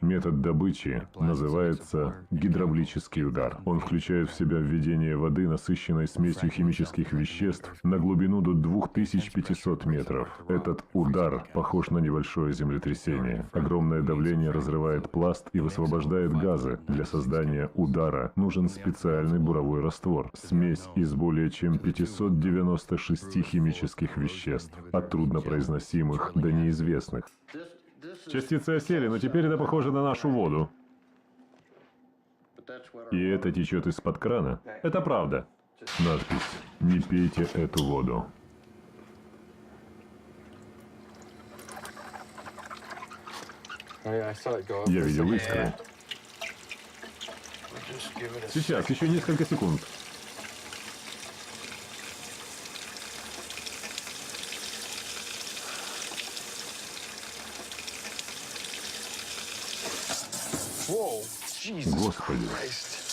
Метод добычи называется гидравлический удар. Он включает в себя введение воды, насыщенной смесью химических веществ, на глубину до 2500 метров. Этот удар похож на небольшое землетрясение. Огромное давление разрывает пласт и высвобождает газы. Для создания удара нужен специальный буровой раствор. Смесь из более чем 596 химических веществ, от труднопроизносимых до неизвестных. Частицы осели, но теперь это похоже на нашу воду. И это течет из-под крана. Это правда. Надпись «Не пейте эту воду». Я видел искры. Сейчас, еще несколько секунд. Whoa, Jesus Господи. Christ.